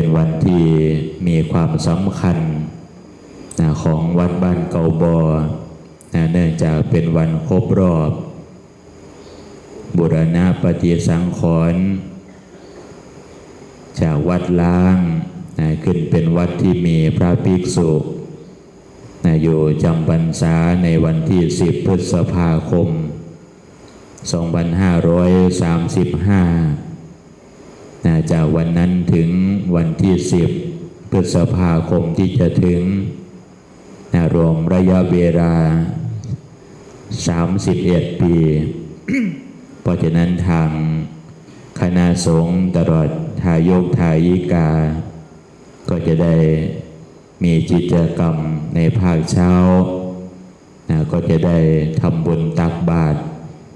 เป็นวันที่มีความสำคัญนะของวัดบ้านเกาบอนะเนื่องจากเป็นวันครบรอบ บุรณะปฏิสังขรณ์จากวัดล้างนะขึ้นเป็นวัดที่มีพระภิกษุนะอยู่จำพรรษาในวันที่ 10 พฤษภาคม 2535 นะจากวันนั้นถึงวันที่10พฤษภาคมที่จะถึงนะรวมระยะเวลา31ปี เพราะฉะนั้นทางคณะสงฆ์ตลอดทายกทายิกา ก็จะได้มีกิจกรรมในภาคเช้านะก็จะได้ทำบุญตักบาตร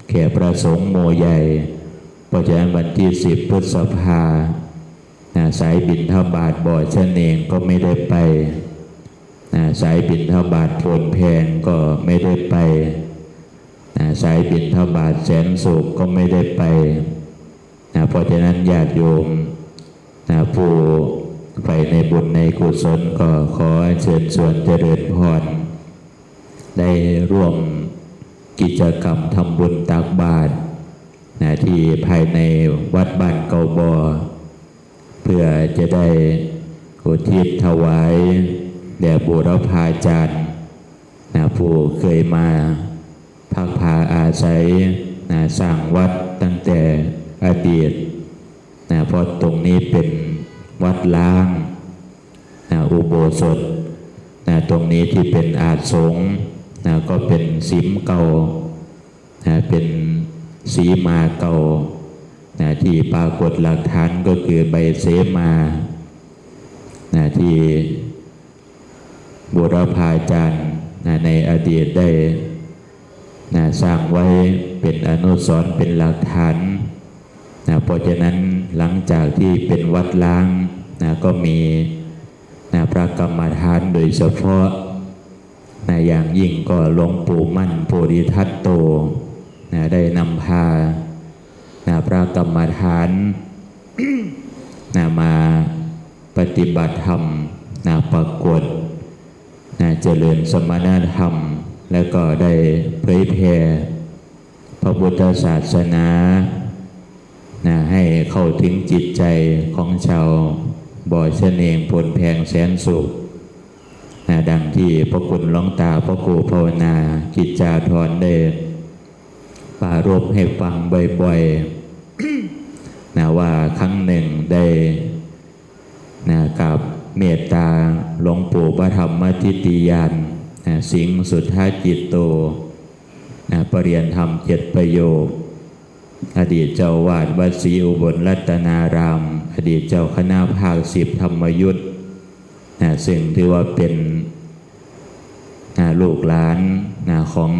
แขกประสงค์โมใหญ่ พราะฉะนั้นวันที่10พฤษภานะสายบินทบาทบ่อชะเนงก็ไม่ได้ไปนะสายบินทบาทโพนแพงก็ไม่ได้ไปนะสายบินทบาทแสนสุขก็ไม่ได้ไปนะเพราะฉะนั้นญาติโยมนะผู้ไปในบุญในกุศลก็ขอเชิญชวนเจริญพรได้ร่วมกิจกรรมทำบุญตักบาตร นะที่ภายในวัดบ้านเกาบอ เพื่อจะได้อุทิศถวายแด่บุรพาจารย์นะผู้เคยมาพักพาอาศัยนะสร้างวัดตั้งแต่อดีตนะเพราะตรงนี้เป็นวัดล้างนะอุโบสถนะตรงนี้ที่เป็นอาสงฆ์นะก็เป็นสิมเก่านะเป็น สีมาเก่านะที่ปรากฏหลักฐานก็คือใบเสมานะที่บุรพาจารย์นะในอดีตได้นะสร้างไว้เป็นอนุสรณ์เป็นหลักฐานนะเพราะฉะนั้นหลังจากที่เป็นวัดล้างนะก็มีนะพระกรรมฐานโดยเฉพาะนะอย่างยิ่งก็หลวงปู่มั่นโพธิทัตโต นะได้นำพานะพระกรรมฐานนะมาปฏิบัติธรรมนะปรากฏนะเจริญสมณธรรม แล้วก็ได้เผยแผ่พระพุทธศาสนานะให้เข้าถึงจิตใจของชาวบ่อยเสนงผลแพงแสนสุขนะดังที่พระคุณล้องตาพระครูภาวนากิจจาธรได้ ปารบให้ฟังบ่อยๆนะว่าครั้งหนึ่งได้นะกับเมตตาหลวงปู่พระธรรมทิติยานนะสิงสุทธาจิตโตนะปรริยนธรรมเจ็ดประโยค อดีตเจ้าวาดวัดศรีอุบลรัตนาราม อดีตเจ้าคณะภาคสิบธรรมยุทธ์นะซึ่งถือว่าเป็นนะลูกหลานนะของ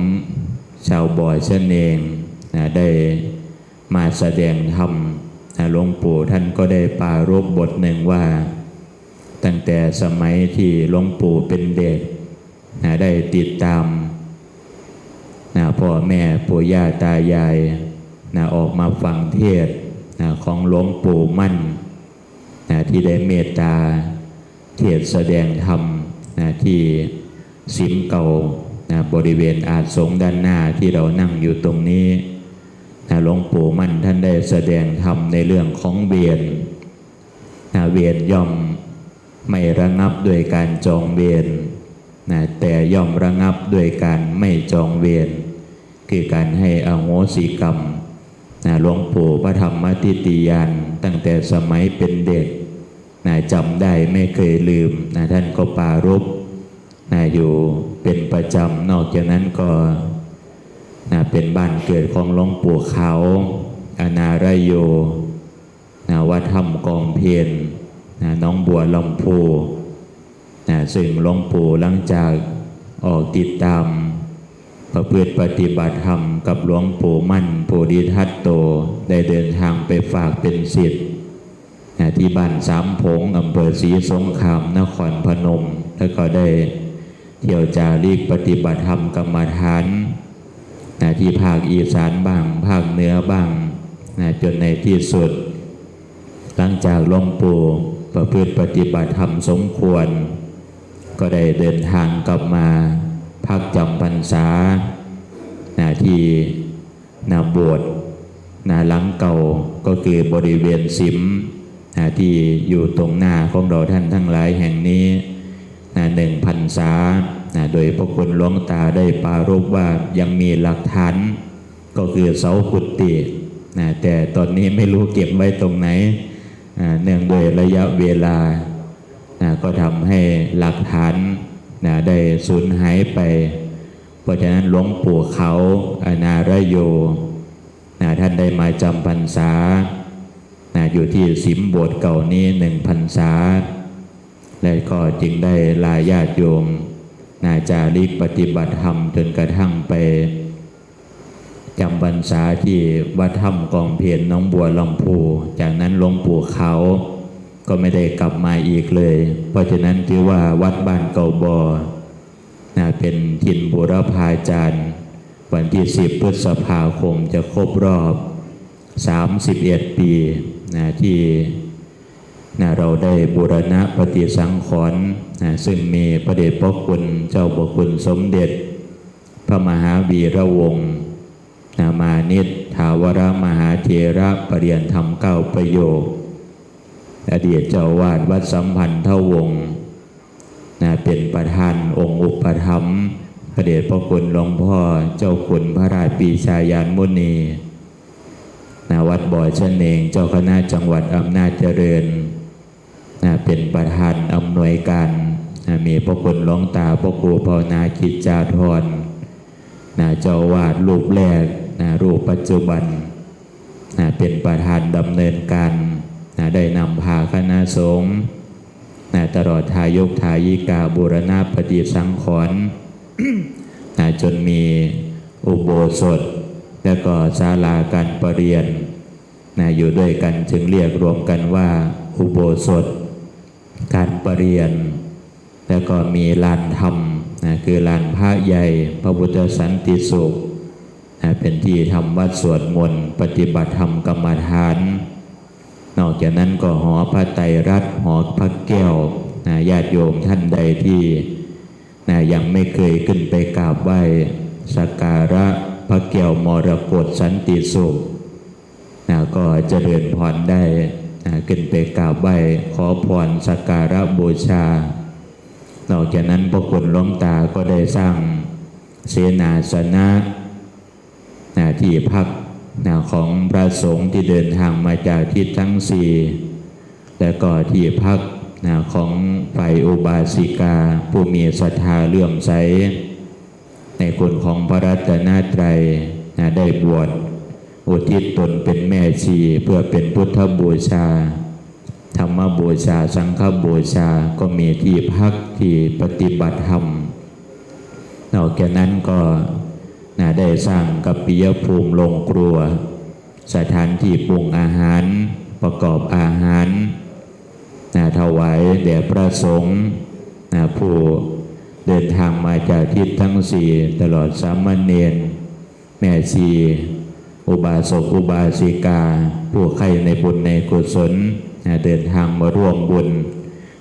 ชาวบอยเช่นเองนะได้มาแสดงธรรมนะหลวงปู่ท่านก็ได้ปารบบทหนึ่งว่า ตั้งแต่สมัยที่หลวงปู่เป็นเด็กนะได้ติดตามนะพ่อแม่ปู่ย่าตายายนะออกมาฟังเทศนะของหลวงปู่มั่นนะที่ได้เมตตาเทศแสดงธรรมนะที่สิมเก่า นะบริเวณอาจสงด้านหน้าที่เรานั่งอยู่ตรงนี้นะหลวงปู่มั่นท่านได้แสดงธรรมในเรื่องของเวียนนะเวียนย่อมไม่ระงับด้วยการจองเวียนนะแต่ย่อมระงับด้วยการไม่จองเวียน คือการให้อโหสิกรรมนะหลวงปู่พระธรรมทิติยานตั้งแต่สมัยเป็นเด็กนะจำได้ไม่เคยลืมนะท่านก็ปรารบนะอยู่ เป็นประจำ นอกจากนั้นก็นะเป็นบ้านเกิดของหลวงปู่เขาอนารายโยนะวัดถ้ำกองเพียนนะน้องบัวลำพูนะซึ่งหลวงปู่หลังจากออกติดตามประพฤติปฏิบัติธรรมกับหลวงปู่มั่นโพธิทัตโต ได้เดินทางไปฝากเป็นศิษย์นะที่บ้านสามพงอำเภอศรีสงครามนครพนม แล้วก็ได้ เที่ยวจารีกปฏิบัติธรรมกรรมฐานนะที่ภาคอีสานบ้าง ภาคเหนือบ้างนะจนในที่สุด หลังจากลงปู่ประพฤติปฏิบัติธรรมสมควร ก็ได้เดินทางกลับมาพักจำพรรษานาที่นาบวชนาหลังเก่าก็คือบริเวณสิมนาที่อยู่ตรงหน้าของเราท่านทั้งหลายแห่งนี้ หนึ่งพรรษาโดยพระคุณหลวงตาได้ปรารบว่ายังมีหลักฐานก็คือเสากุฏินะแต่ตอนนี้ไม่รู้เก็บไว้ตรงไหนเนื่องด้วยระยะเวลา ก็ทำให้หลักฐานได้สูญหายไป เพราะฉะนั้นหลวงปู่เขาอานารโยท่านได้มาจำพรรษาอยู่ที่สิมบสถ์เก่านี้หนึ่งพรรษา และก็จึงได้ลาญาติโยมนาจาริกปฏิบัติธรรมจนกระทั่งไปจำพรรษาที่วัดถ้ำกองเพียนน้องบัวลำพู จากนั้นหลวงปู่เขาก็ไม่ได้กลับมาอีกเลย เพราะฉะนั้นถือว่าวัดบ้านเก่าบอนะเป็นถิ่นบุรพาจารย์ วันที่ 10 พฤษภาคมจะครบรอบ 31 ปีนะที่ นะเราได้บูรณะปฏิสังขรณ์นะซึ่งมีพระเดชพระคุณเจ้าพระคุณสมเด็จ พระมหาวีระวงศ์นะมานิตถาวรมหาเถระปรริยนธรรมเก้าประโยค อดีตเจ้าวาดวัดสัมพันธ์เทวงศ์นะเป็นประธานองค์อุปถัมพระเดชพระคุณหลวงพ่อเจ้าคุณพระราชปีชายานมุนีนะวัดบ่อเชะเนงเจ้าคณะจังหวัดอำนาจเจริญ เป็นประธานอำนวยการมีพระคุณหลวงตาพระครูภาวนาคิดจาธรนะเจ้าวาดรูปแรกนะรูปปัจจุบันนะเป็นประธานดำเนินการนะได้นำพาคณะสงฆ์นะตลอดทายกทายิกาบูรณาปฏิสังขรณ์นะจนมีอุโบสถ และก็ศาลาการประเรียนนะอยู่ด้วยกันจึงเรียกรวมกันว่าอุโบสถ การประเรียน แล้วก็มีลานธรรมนะคือลานพระใหญ่พระพุทธสันติสุขนะเป็นที่ทำวัดสวดมนต์ปฏิบัติธรรมกรรมฐาน นอกจากนั้นก็หอพระไตรรัตน์หอพระแก้วนะญาติโยมท่านใดที่นะยังไม่เคยขึ้นไปกราบไหว้สักการะพระแก้วมรกตสันติสุขนะก็เจริญพรได้ ขึ้นไปกราบไหว้ขอพรสักการะบูชา นอกจากนั้นพระคุณลวงตาก็ได้สร้างเสนาสนะนะที่พักนะของพระสงฆ์ที่เดินทางมาจากทิศทั้งสี่และก็ที่พักนะของฝ่ายอุบาสิกา ผู้มีศรัทธาเลื่อมใสในคุณของพระรัตนตรัยได้บวช อุทิศตนเป็นแม่ชีเพื่อเป็นพุทธบูชา ธรรมบูชา สังฆบูชาก็มีที่พักที่ปฏิบัติธรรมนอกจากนั้นก็นะได้สร้างกัปปิยภูมิโรงครัว สถานที่ปรุงอาหารประกอบอาหารนะถวายแด่พระสงฆ์นะผู้เดินทางมาจากทิศทั้งสี่ตลอดสามเณรแม่ชี อุบาสกอุบาสิกา ผู้ใครในบุญในกุศลเดินทางมาร่วมบุญ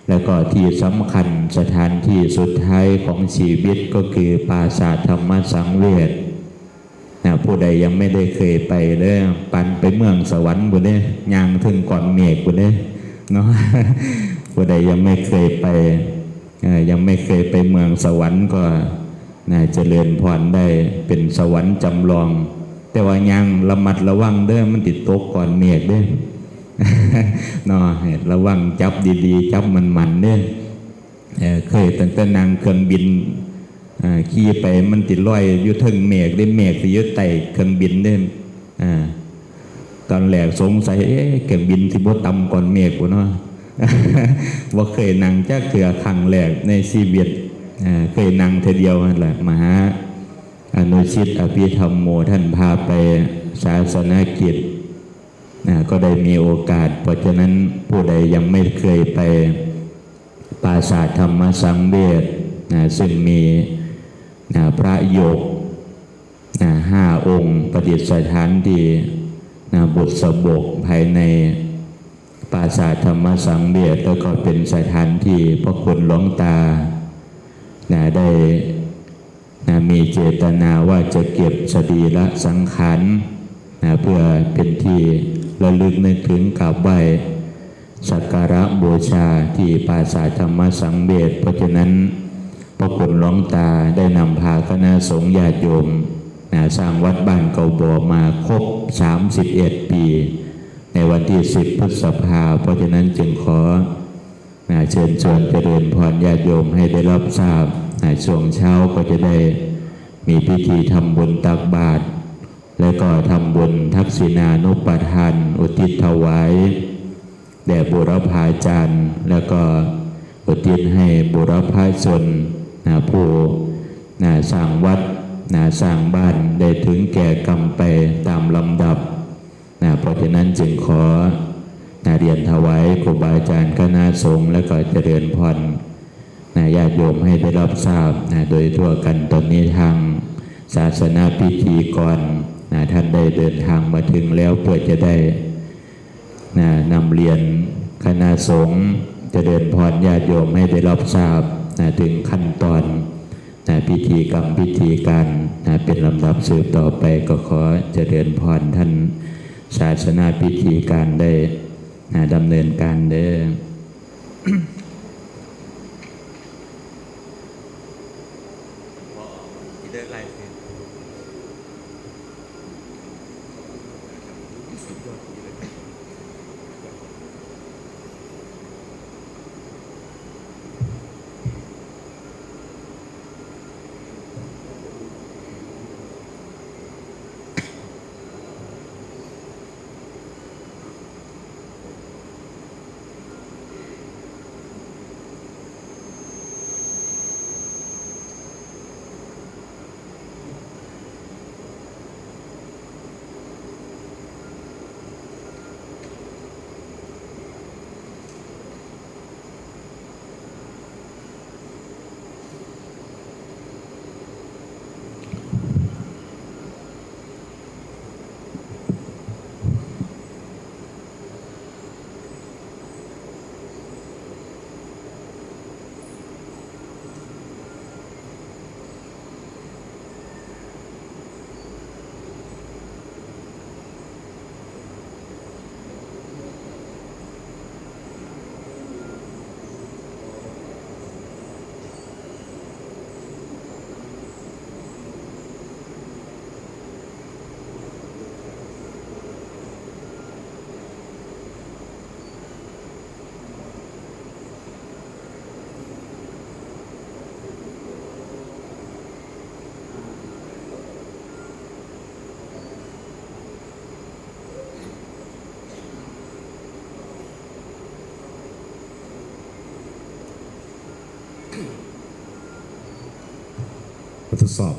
แล้วก็ที่สำคัญสถานที่สุดท้ายของชีวิตก็คือปราสาทธรรมสังเวชนะผู้ใดยังไม่ได้เคยไปเลยปันไปเมืองสวรรค์บุญเนี่ยยางถึงก่อนเมฆบุญเนี่ยเนาะผู้ใดยังไม่เคยไปยังไม่เคยไปเมืองสวรรค์ก็น่าเจริญพรได้เป็นสวรรค์จำลอง แต่ว่ายังระมัดระวังเด้อมันติดตกก่อนเมฆเด้อเนาะระวังจับดีๆ จับมันๆเนี่ยเอ่อเคยตั้งแต่นางเครื่องบินขี่ไปมันติดลอยอยู่เทึงเมฆได้เมฆสิยึดไต่เครื่องบินเนี่ยอ่าตอนแรกสงสัยเอ๊ะเครื่องบินที่บ่ต่ำก่อนเมฆบ่เนาะว่าเคยนั่งจักเถื่อครั้งแรกในชีวิตอ่าเคยนั่งเทเดียวนั่นแหละมหา อนุชิตอภิธรรมโมท่านพาไปศาสนกิจนะก็ได้มีโอกาส เพราะฉะนั้นผู้ใดยังไม่เคยไปปราสาทธรรมสังเวชนะซึ่งมีนะพระโยกนะห้าองค์ประดิษฐานที่นะบุตรสบกภายในปราสาทธรรมสังเวียดแล้วก็เป็นสถานที่พระคุณหลวงตานะได้ นะมีเจตนาว่าจะเก็บสรีระสังขารนะเพื่อเป็นที่ระลึกนึกถึงกราบไหว้สักการะบูชาที่ปราสาทธรรมสังเวียดเพราะฉะนั้นพระคุณหลวงตาได้นำพาคณะสงฆ์ญาติโยมนะสร้างวัดบ้านเก่าบ่อมาครบ 31 ปี ในวันที่ 10 พฤษภาเพราะฉะนั้นจึงขอนะเชิญชวนเจริญพรญาติโยมให้ได้รับทราบ ในช่วงเช้าก็จะได้มีพิธีทำบุญตักบาตรและก็ทำบุญทักษิณานุปทาน อุทิศถวายแด่บุรพาจารย์ แล้วก็อุทิศให้บุรพาชนนะผู้นะสร้างวัดนะสร้างบ้านได้ถึงแก่กรรมไปตามลำดับนะเพราะฉะนั้นจึงขอนะเรียนถวายครูบาอาจารย์คณะสงฆ์และก็เจริญพร นะญาติโยมให้ได้รับทราบนะโดยทั่วกันตอนนี้ทางศาสนาพิธีกรนะท่านได้เดินทางมาถึงแล้วเพื่อจะได้นะนำเรียนคณะสงฆ์จะเจริญพรญาติโยมให้ได้รับทราบนะถึงขั้นตอนนะพิธีกรรมพิธีการนะเป็นลำดับสืบต่อไปก็ขอจะเจริญพรท่านศาสนาพิธีการได้นะดำเนินการเด้อ สอบ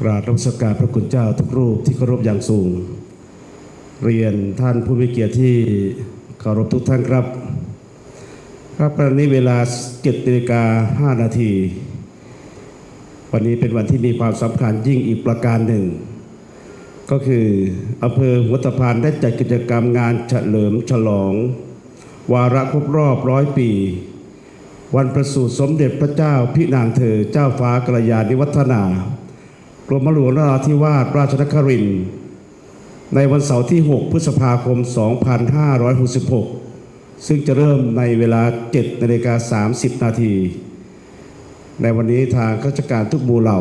กราบนมัสการพระคุณเจ้าทุกรูปที่เคารพอย่างสูง เรียนท่านผู้มีเกียรติที่เคารพทุกท่านครับ ครับขณะนี้เวลาเจ็ดนาฬิกาหนาที วันนี้เป็นวันที่มีความสำคัญยิ่งอีกประการหนึ่ง ก็คืออำเภอหัวตะพานได้จัดกิจกรรมงานเฉลิมฉลอง วาระครบรอบร้อยปี วันประสูติสมเด็จพระเจ้าพินางเธอเจ้าฟ้ากรยาณิวัฒนากรมหลวงนราธิวาสราชนครินในวันเสาร์ที่ 6 พฤษภาคม 2566 ซึ่งจะเริ่มในเวลา 7นาฬิกา30 นาที ในวันนี้ทางข้าราชการทุกหมู่เหล่า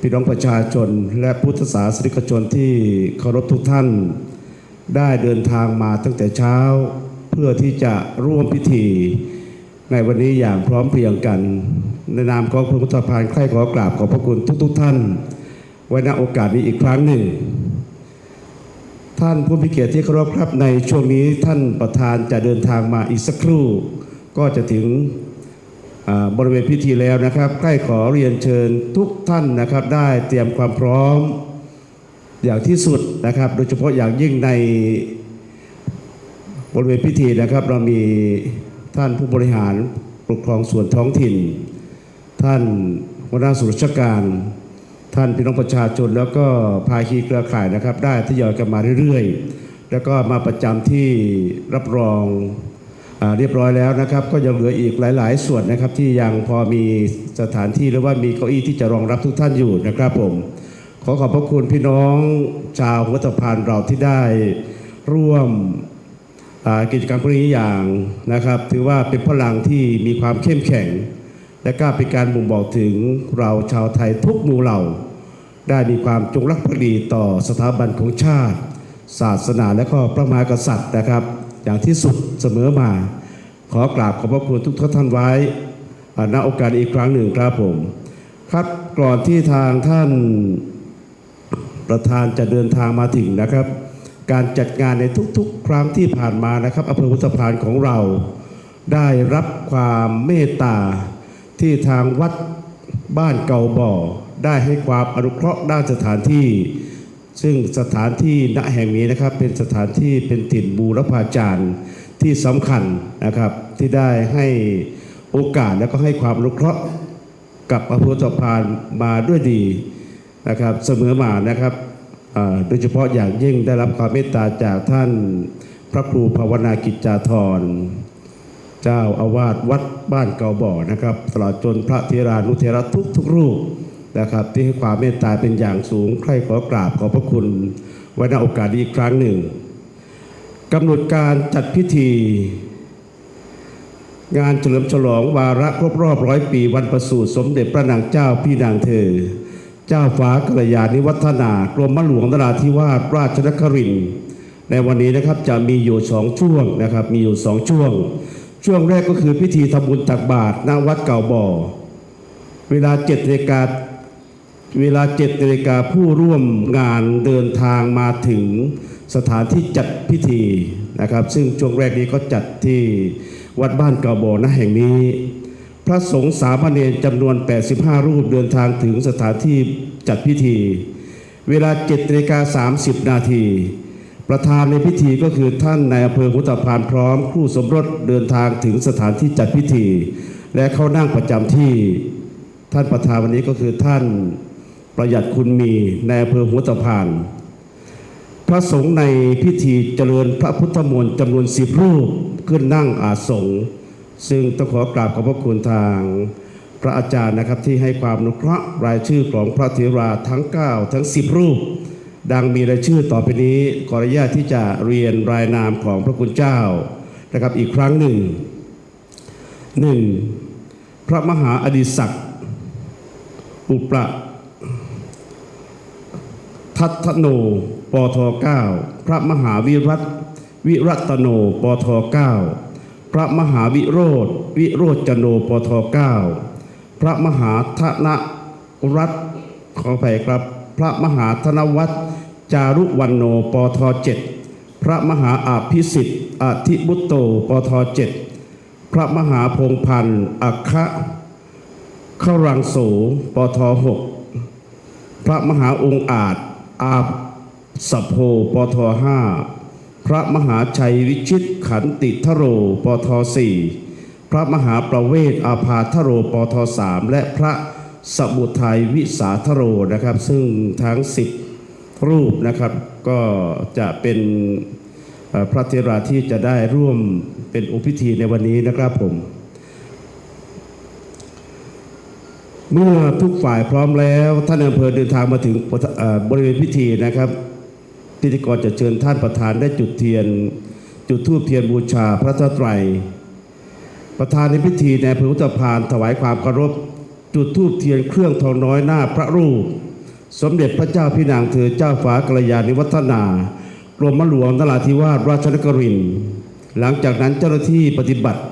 พี่น้องประชาชนและพุทธศาสนิกชนที่เคารพทุกท่าน ได้เดินทางมาตั้งแต่เช้าเพื่อที่จะร่วมพิธี ในวันนี้อย่างพร้อมเพรียงกัน ในนามของพระพุทธพานใคร่ขอกราบขอบพระคุณทุกๆทท่าน ไว้ณโอกาสนี้อีกครั้งหนึ่ง ท่านผู้มีเกียรติที่เคารพครับในช่วงนี้ท่านประธานจะเดินทางมาอีกสักครู่ ก็จะถึงบริเวณพิธีแล้วนะครับใกล้ขอเรียนเชิญทุกท่านนะครับ ได้เตรียมความพร้อมอย่างที่สุดนะครับ โดยเฉพาะอย่างยิ่งในบริเวณพิธีนะครับ เรามี ท่านผู้บริหารปกครองส่วนท้องถิ่น ท่านหัวหน้าส่วนราชการ ท่านพี่น้องประชาชน แล้วก็ภาคีเครือข่ายนะครับ ได้ทยอยกันมาเรื่อยๆ แล้วก็มาประจำที่รับรองอเรียบร้อยแล้วนะครับ ก็ยังเหลืออีกหลาย ๆ ส่วนนะครับที่ยังพอมีสถานที่หรือว่ามีเก้าอี้ที่จะรองรับทุกท่านอยู่นะครับผม ขอขอบพระคุณพี่น้องชาวหัวตพานเราที่ได้ร่วม กิจกรรมพวกนี้อย่างนะครับ ถือว่าเป็นพลังที่มีความเข้มแข็ง และก็เป็นการบ่งบอกถึงเราชาวไทยทุกหมู่เหล่า ได้มีความจงรักภักดีต่อสถาบันของชาติ ศาสนาและก็พระมหากษัตริย์นะครับ อย่างที่สุดเสมอมา ขอกราบขอบพระคุณทุกท่านไว้อาณโอกาสอีกครั้งหนึ่งครับผม ครับก่อนที่ทางท่านประธานจะเดินทางมาถึงนะครับ การจัดงานในทุกๆ ครั้งที่ผ่านมานะครับอำเภอพุทธพานของเรา ได้รับความเมตตาที่ทางวัดบ้านเก่าบ่อ ได้ให้ความอนุเคราะห์ด้านสถานที่ ซึ่งสถานที่ณแห่งนี้นะครับเป็นสถานที่เป็นถิ่นบูรพาจารย์ที่สำคัญนะครับที่ได้ให้โอกาสและก็ให้ความอนุเคราะห์กับอภพุทธพานมาด้วยดีนะครับเสมอมานะครับ โดยเฉพาะอย่างยิ่งได้รับความเมตตาจากท่านพระครูภาวนากิจจาธร เจ้าอาวาสวัดบ้านเกาบ่อนะครับตลอดจนพระเทรานุเทระทุกทุกรูปนะครับ ที่ให้ความเมตตาเป็นอย่างสูง ใครขอกราบขอพระคุณไว้ในโอกาสดีอีกครั้งหนึ่งกำหนดการจัดพิธี งานเฉลิมฉลองวาระครบรอบร้อยปีวันประสูติสมเด็จพระนางเจ้าพี่นางเธอ เจ้าฟ้ากัลยาณิวัฒนากรมหลวงนราธิวาสราชนครินทร์ในวันนี้นะครับจะมีอยู่สองช่วงนะครับ มีอยู่สองช่วง ช่วงแรกก็คือพิธีทำบุญตักบาตรณวัดเก่าบ่อ เวลาเจ็ดนาฬิกาเวลาเจ็ดนาฬิกาผู้ร่วมงานเดินทางมาถึงสถานที่จัดพิธีนะครับ ซึ่งช่วงแรกนี้ก็จัดที่วัดบ้านเก่าโบอนะแห่งนี้ ระสงฆ์สามเณรจำนวน 85 รูปเดินทางถึงสถานที่จัดพิธี เวลา7นาฬิกา30 นาที ประธานในพิธีก็คือท่านนายอำเภอพุทธพานพร้อมคู่สมรสเดินทางถึงสถานที่จัดพิธี และเข้านั่งประจำที่ ท่านประธานวันนี้ก็คือท่านประหยัดคุณมีในอำเภอหัวตะพาน พระสงฆ์ในพิธีเจริญพระพุทธมนต์จำนวนสิบรูปขึ้นนั่งอาสงฆ์ ซึ่งต้องขอกราบขอบพระคุณทางพระอาจารย์นะครับที่ให้ความนุเคราะห์รายชื่อของพระเถราทั้ง 9 ทั้ง 10 รูป ดังมีรายชื่อต่อไปนี้ขออนุญาตที่จะเรียนรายนามของพระคุณเจ้านะครับอีกครั้งหนึ่งหนึ่งพระมหาอดิศักดิ์อุปะทัตโนปท 9 พระมหาวิรัตวิรัตโนปท 9 พระมหาวิโรธวิโรจโนปท9พระมหาธนรัตขออภัยครับ พระมหาธนวัฒจารุวันโนปท7พระมหาอาภิสิทธิ์อธิบุตโตปท7พระมหาพงพันธ์อัคคะเข้ารังโสปทหกพระมหาองค์อาจอาบสโพปทห้า ระมหาชัยวิชิตขันติทโรปทสี่พระมหาประเวศอาภาทโรปทสามและพระสมุทัยวิสาทโรนะครับ ซึ่งทั้งสิบรูปนะครับก็จะเป็นพระเทราที่จะได้ร่วมเป็นอุพิธีในวันนี้นะครับผม เมื่อทุกฝ่ายพร้อมแล้วท่านอำเภอเดินทางมาถึงบริเวณพิธีนะครับ พิธีกรจะเชิญท่านประธานได้จุดเทียน จุดธูปเทียนบูชาพระเจ้าไตร ประธานในพิธีในอำเภอพุทธพานถวายความเคารพ จุดธูปเทียนเครื่องทองน้อยหน้าพระรูป สมเด็จพระเจ้าพี่นางเธอเจ้าฟ้ากัลยาณิวัฒนากรมหลวงนราธิวาสราชนครินหลังจากนั้นเจ้าหน้าที่ปฏิบัติ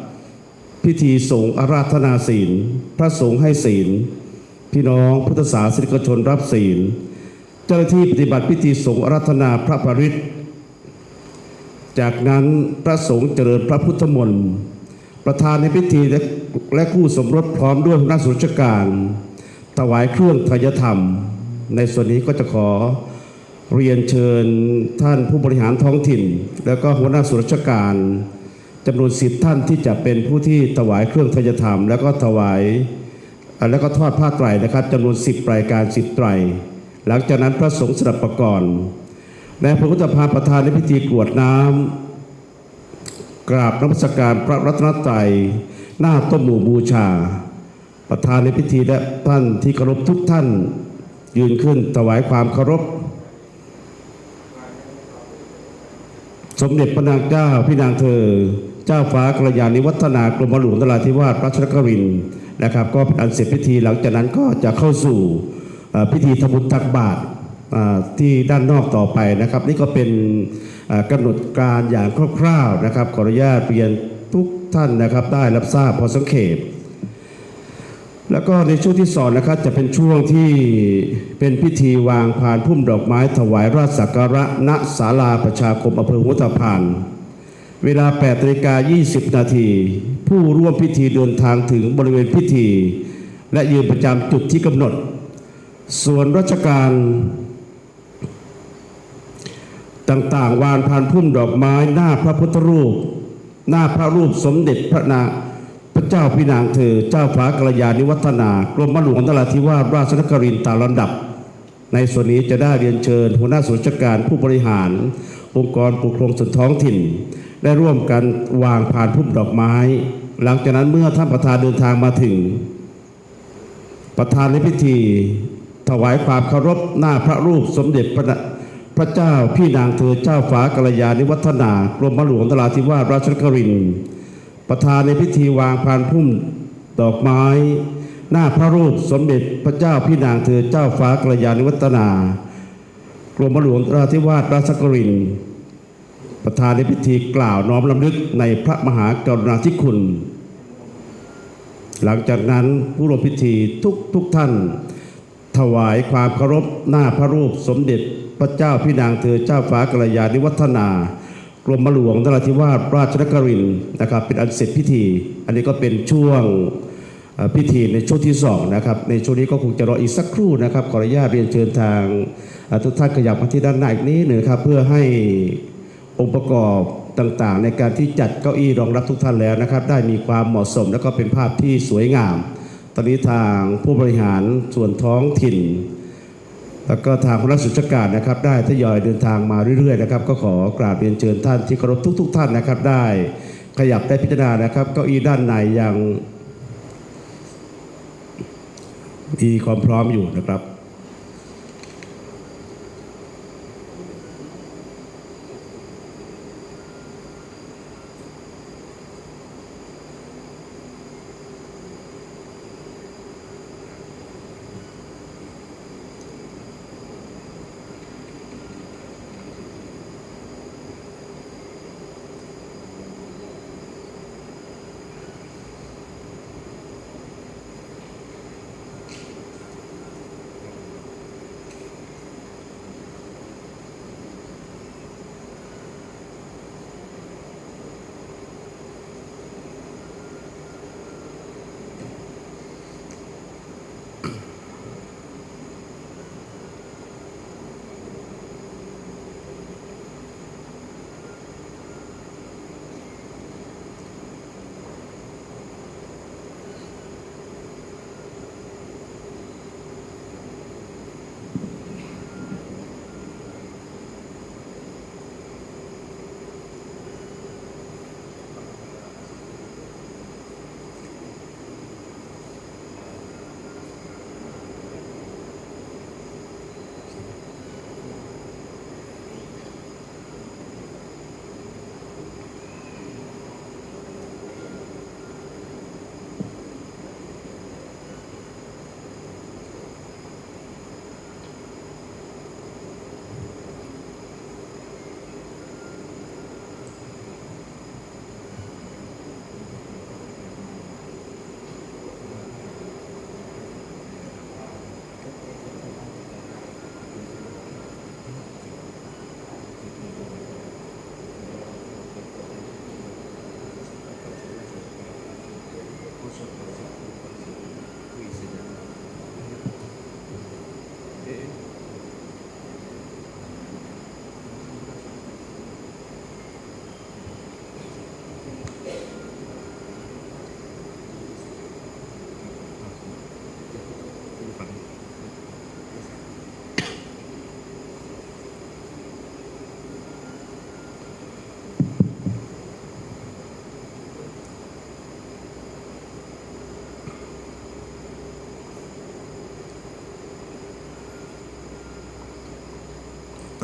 พิธีสงฆ์อาราธนาศีล พระสงฆ์ให้ศีล พี่น้องพุทธศาสนิกชนรับศีล เจ้าหน้าที่ปฏิบัติพิธีสงฆ์อาราธนาพระปริตรจากนั้นพระสงฆ์เจริญพระพุทธมนต์ประธานในพิธีและและคู่สมรสพร้อมด้วยหัวหน้าส่วนราชการถวายเครื่องทายธรรม ในส่วนนี้ก็จะขอเรียนเชิญท่านผู้บริหารท้องถิ่น แล้วก็หัวหน้าส่วนราชการจำนวนสิบท่านที่จะเป็นผู้ที่ถวายเครื่องทยธรรม แล้วก็ถวาย แล้วก็ทอดผ้าไตรนะครับจำนวนสิบรายการสิบไตร หลังจากนั้นพระสงฆ์สดับประกรณ์และพระพุทธพาประธานในพิธีกรวดน้ำกราบนมัสการพระรัตนตรัยหน้าต้นหมู่บูชา ประธานในพิธีและท่านที่เคารพทุกท่าน ยืนขึ้นถวายความเคารพ สมเด็จพระนางเจ้าพี่นางเธอ เจ้าฟ้ากระยาณิวัฒนากรมหลวงนราธิวาสราชนครินนะครับ ก็เป็นอันเสร็จพิธีหลังจากนั้นก็จะเข้าสู่ พิธีทำบุญตักบาตรที่ด้านนอกต่อไปนะครับ นี่ก็เป็นกำหนดการอย่างคร่าวๆนะครับ ขออนุญาตเรียนทุกท่านนะครับ ได้รับทราบพอสังเขปแล้วก็ในช่วงที่สองนะครับจะเป็นช่วงที่เป็นพิธีวางพานพุ่มดอกไม้ถวายราชสักการะณศาลาประชาคมอำเภอหัวตะพาน เวลา8นาฬิกา20 นาทีผู้ร่วมพิธีเดินทางถึงบริเวณพิธี และยืนประจำจุดที่กำหนด ส่วนราชการต่างๆ วานพานพุ่มดอกไม้หน้าพระพุทธรูป หน้าพระรูปสมเด็จพระนาพระเจ้าพี่นางเธอ เจ้าฟ้ากรยาณิวัฒนากรมหลวงนราธิวาสราชนครินตามลำดับ ในส่วนนี้จะได้เรียนเชิญหัวหน้าส่วนราชการผู้บริหาร องค์กรปกครองส่วนท้องถิ่น ได้ร่วมกันวางพานพุ่มดอกไม้ หลังจากนั้นเมื่อท่านประธานเดินทางมาถึง ประธานในพิธี ถวายความเคารพหน้าพระรูปสมเด็จพระพระเจ้าพี่นางเธอเจ้าฟ้ากัลยาณิวัฒนากรมหลวงนราธิวาสราชนครินประธานในพิธีวางพานพุ่มดอกไม้ หน้าพระรูปสมเด็จพระเจ้าพี่นางเธอเจ้าฟ้ากัลยาณิวัฒนากรมหลวงนราธิวาสราชนครินประธานในพิธีกล่าวน้อมรำลึกในพระมหากรุณาธิคุณ หลังจากนั้นผู้ร่วมพิธีทุกทุกท่าน ถวายความเคารพหน้าพระรูปสมเด็จพระเจ้าพี่นางเธอเจ้าฟ้ากัลยาณิวัฒนากรมหลวงนราธิวาสราชนครินทร์นะครับเป็นอันเสร็จพิธี อันนี้ก็เป็นช่วงพิธีในช่วงที่สองนะครับในช่วงนี้ก็คงจะรออีกสักครู่นะครับขออนุญาตเรียนเชิญทางทุกท่านขยับมาที่ด้านหน้าอีกนิดหนึ่งครับเพื่อให้องค์ประกอบต่างๆ ในการที่จัดเก้าอี้รองรับทุกท่านแล้วนะครับ ได้มีความเหมาะสมแล้วก็เป็นภาพที่สวยงาม อนนี้ทางผู้บริหารส่วนท้องถิ่น แล้วก็ทางคณะสุชการนะครับ ได้ทยอยเดินทางมาเรื่อยๆนะครับ ก็ขอกราบเรียนเชิญท่านที่เคารพทุก ๆ ท่านนะครับ ได้ขยับได้พิจารณานะครับเก้าอี้ด้านในยังมีความพร้อมอยู่นะครับ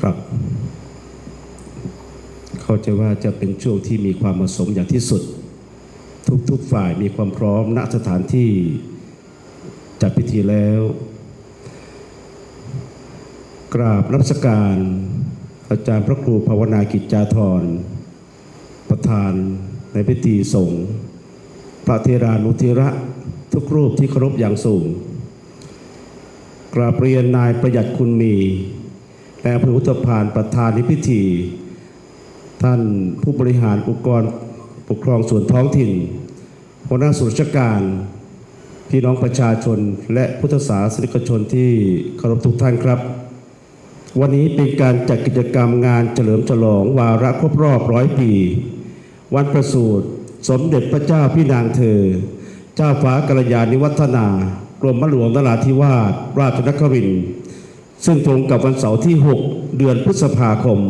ครับ เข้าใจว่าจะเป็นช่วงที่มีความเหมาะสมอย่างที่สุด ทุกๆฝ่ายมีความพร้อมณสถานที่จัดพิธีแล้ว กราบรับสการ อาจารย์พระครูภาวนากิจจาธร ประธานในพิธีสงฆ์พระเทรานุเทระทุกรูปที่เคารพอย่างสูง กราบเรียนนายประหยัดคุณมี และอำเภออุตภานประธานในพิธี ท่านผู้บริหารองค์กรปกครองส่วนท้องถิ่นหัวหน้าส่วนราชการ พี่น้องประชาชนและพุทธศาสนิกชนที่เคารพทุกท่านครับ วันนี้เป็นการจัดกิจกรรมงานเฉลิมฉลองวาระครบรอบร้อยปี วันประสูติสมเด็จพระเจ้าพี่นางเธอ เจ้าฟ้ากัลยาณิวัฒนากรมหลวงนราธิวาสราชนครินทร์ ซึ่งตรงกับวันเสาร์ที่ 6 เดือนพฤษภาคม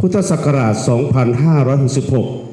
พุทธศักราช 2566